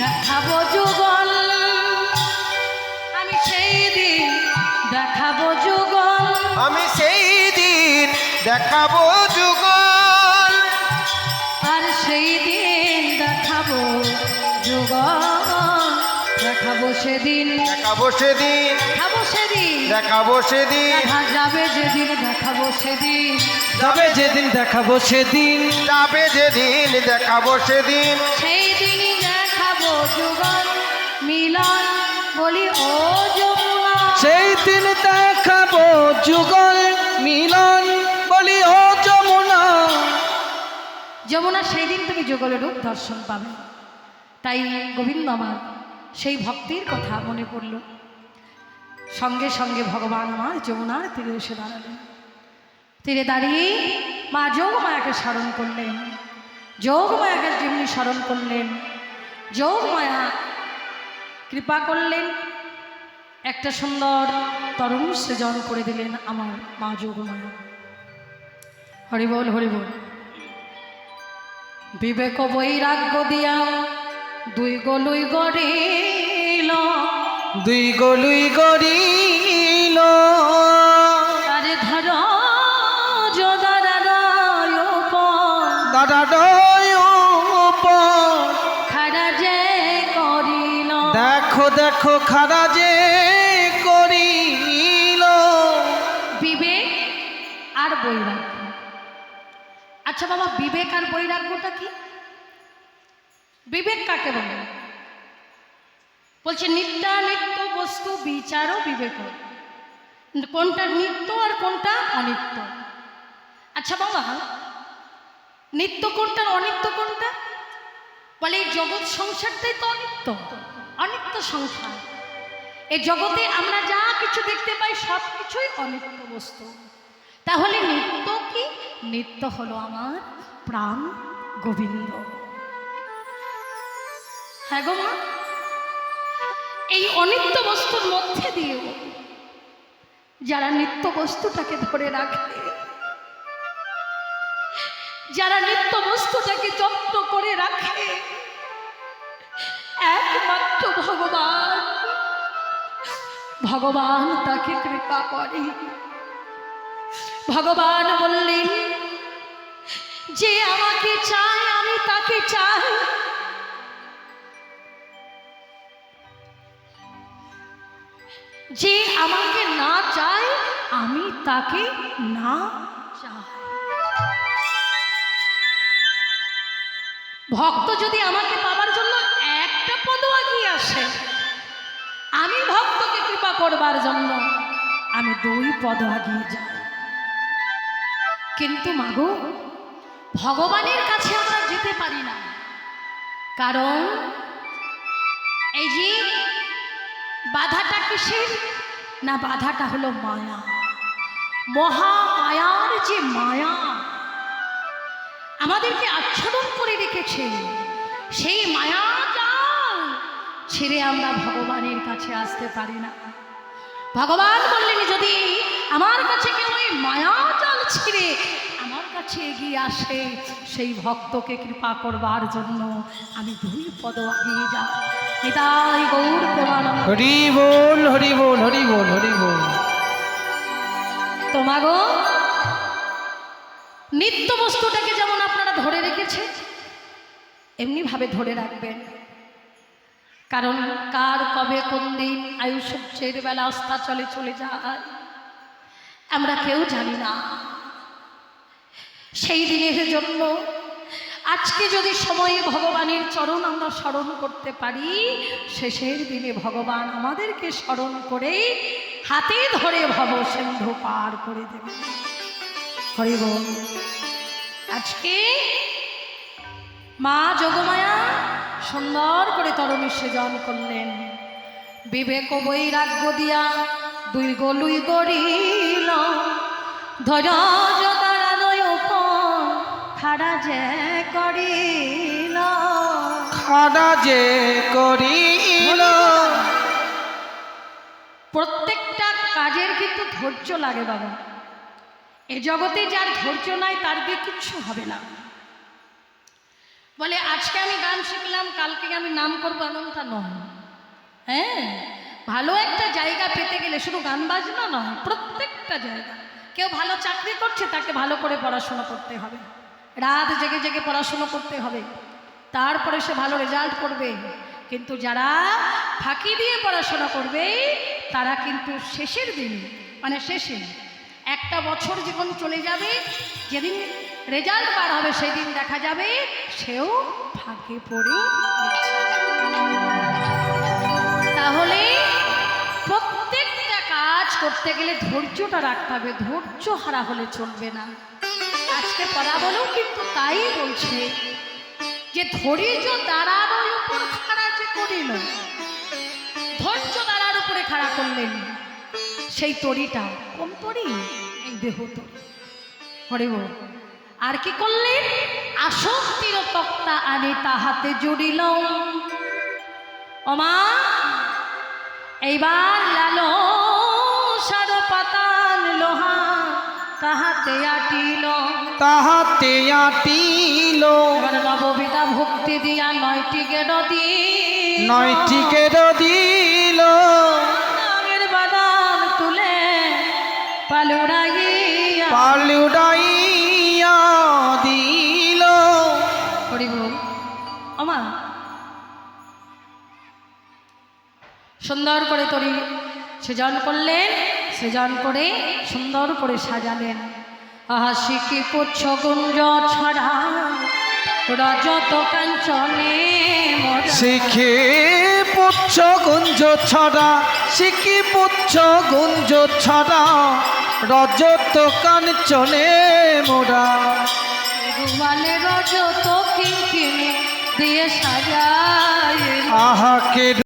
দেখাবো যুগল। আমি সেই দিন দেখাবো যুগল। আমি সেই দিন দেখাবো যুগল। আর সেই দিন দেখাবো যুগল। দেখাবো সেদিন। দেখাবো সেদিন। দেখাবো সেদিন। দেখাবো সেদিন। যাবে যেদিন দেখাবো সেদিন। যাবে যেদিন দেখাবো সেদিন। যাবে যেদিন দেখাবো সেদিন। সেই দিনই যুগল মিলন বলি ও যমুনা সেই দিন দেখাবো যুগল মিলন বলি ও যমুনা। যমুনা সেই দিন তুমি যুগলের রূপ দর্শন পাবে। তাই গোবিন্দ আমার সেই ভক্তির কথা মনে পড়ল। সঙ্গে সঙ্গে ভগবান আমার যমুনার তীরে এসে দাঁড়ালেন। তীরে দাঁড়িয়ে মা যোগমায়াকে স্মরণ করলেন। যোগমায়াকে যেমনি স্মরণ করলেন যোগমায়া কৃপা করলেন, একটা সুন্দর তরুণ সৃজন করে দিলেন আমার মা যোগমায়া। হরিবল হরিবল। বিবেক বৈরাগ্য দিয়া দুই গলুই গড়িল। দুই গলুই গড়িল। দেখো দেখো, খারা যে করিল। বিবেক আর বৈরাগ্য। আচ্ছা বাবা, বিবেক আর বৈরাগ্যটা কি? বিবেক কাকে বলে? বলছে, নিত্যা নিত্য বস্তু বিচার ও বিবেক। কোনটা নিত্য আর কোনটা অনিত্য। আচ্ছা বাবা, নিত্য কোনটা অনিত্য কোনটা? বলে, এই জগৎ সংসারটাই তো অনিত্য। অনিত্য সংসার এই জগতে আমরা যা কিছু দেখতে পাই, সব কিছুই অনিত্য বস্তু। তাহলে নিত্য কি? নিত্য হলো আমার প্রাণ গোবিন্দ। হ্যাঁ গো মা, এই অনিত্য বস্তুর মধ্যে দিয়েও যারা নিত্য বস্তুটাকে ধরে রাখে, যারা নিত্য বস্তুটাকে যত্ন করে রাখে একমাত্র ভগবান। ভগবান তাকে কৃপা করে। ভগবান বললেন, যে আমাকে চায়, আমি তাকে চাই। যে আমাকে না চায়, আমি তাকে না চাই। ভক্ত যদি আমাকে পাবার জন্য একটা পদ আগিয়ে আসে। আমি ভক্তকে কৃপা করবার জন্য আমি দুই পদ আগিয়ে যাই। কিন্তু মাগো, ভগবানের কাছে আমরা যেতে পারি না। কারণ এই যে বাধাটা কিসের? না, বাধাটা হলো মায়া। মহা মায়ার যে মায়া আমাদেরকে আচ্ছাদন করে রেখেছে, সেই মায়া ছেড়ে আমরা ভগবানের কাছে আসতে পারি না। ভগবান বললেন যদি আমার কাছে কেউ ওই মায়া জাল ছিঁড়ে আমার কাছে এগিয়ে আসে সেই ভক্তকে কৃপা করবার জন্য আমি দুই পদ আগিয়ে যাই নিতাই গৌর প্রেমানন্দ হরি বল হরি বল হরি বল হরি বল। তোমাগো নিত্য বস্তুটাকে যেমন আপনারা ধরে রেখেছে এমনিভাবে ধরে রাখবেন। কারণ কার কবে কোন দিন আয়ুষের বেলা আস্থা চলে চলে যায়? আমরা কেউ জানি না। সেই দিনের জন্য আজকে যদি সময়ে ভগবানের চরণ আমরা স্মরণ করতে পারি, শেষের দিনে ভগবান আমাদেরকে স্মরণ করে হাতে ধরে ভব সিন্ধু পার করে দেবে হরিব আজকে মা যোগমায়া সুন্দর করে তরণী সেজন করলেন। বিবেক বৈরাগ্য দিয়া দুই গলুই গড়িল। ধর জদারালয় উপর খাড়া যে করিল। খাড়া যে করিল। প্রত্যেকটা কাজের কিন্তু ধৈর্য লাগে বাবা। এ জগতে যার ধৈর্য নাই তার দিয়ে কিচ্ছু হবে না। বলে, আজকে আমি গান শিখলাম, কালকে আমি নাম করব এমনটা নয়। হ্যাঁ ভালো একটা জায়গা পেতে গেলে শুধু গান বাজনা নয়, প্রত্যেকটা জায়গা। কেউ ভালো চাকরি করছে, তাকে ভালো করে পড়াশোনা করতে হবে। রাত জেগে জেগে পড়াশুনো করতে হবে। তারপরে সে ভালো রেজাল্ট করবে। কিন্তু যারা ফাঁকি দিয়ে পড়াশোনা করবে, তারা কিন্তু শেষের দিন মানে শেষে, একটা বছর যখন চলে যাবে, যেদিন রেজাল্ট বার হবে, সেদিন দেখা যাবে সেও ফাঁকে পড়ে তাহলে প্রত্যেকটা কাজ করতে গেলে ধৈর্যটা রাখতে হবে, ধৈর্য হারা হলে চলবে না। আজকে বলেও কিন্তু তাই বলছে যে ধৈর্য দাঁড়ানোর উপর খাড়া যে করিল ধৈর্য দাঁড়ার উপরে খাড়া করলেন সেই তরিটা, কোন তরি? এই দেহ তরি। হরে বল। আর কি করলেন আসক্তির তক্তা আনে তাহাতে জড়িল। অমা এইবার লালো সার পাতান লোহা তাহাতে আটিল। তাহাতে আটিল। এবার ভক্তি দিয়া নয়টি গেড দিয়ে নয়টিকে দিল। নামের বাদাম তুলে পালুড়াইয়া পালুডাইয়া সুন্দর করে তরি। সৃজন করলেন সৃজন করে সুন্দর করে সাজালেন। আহা শিখি পুচ্ছ গুঞ্জ ছড়া? রজত কাঞ্চনে। শিখে পুচ্ছ গুঞ্জ ছড়া? শিখি পুচ্ছ গুঞ্জ ছড়া? রজত কাঞ্চনে মোরা। রুমালে রজত কিনকিনে দিয়ে সাজায় আহাকে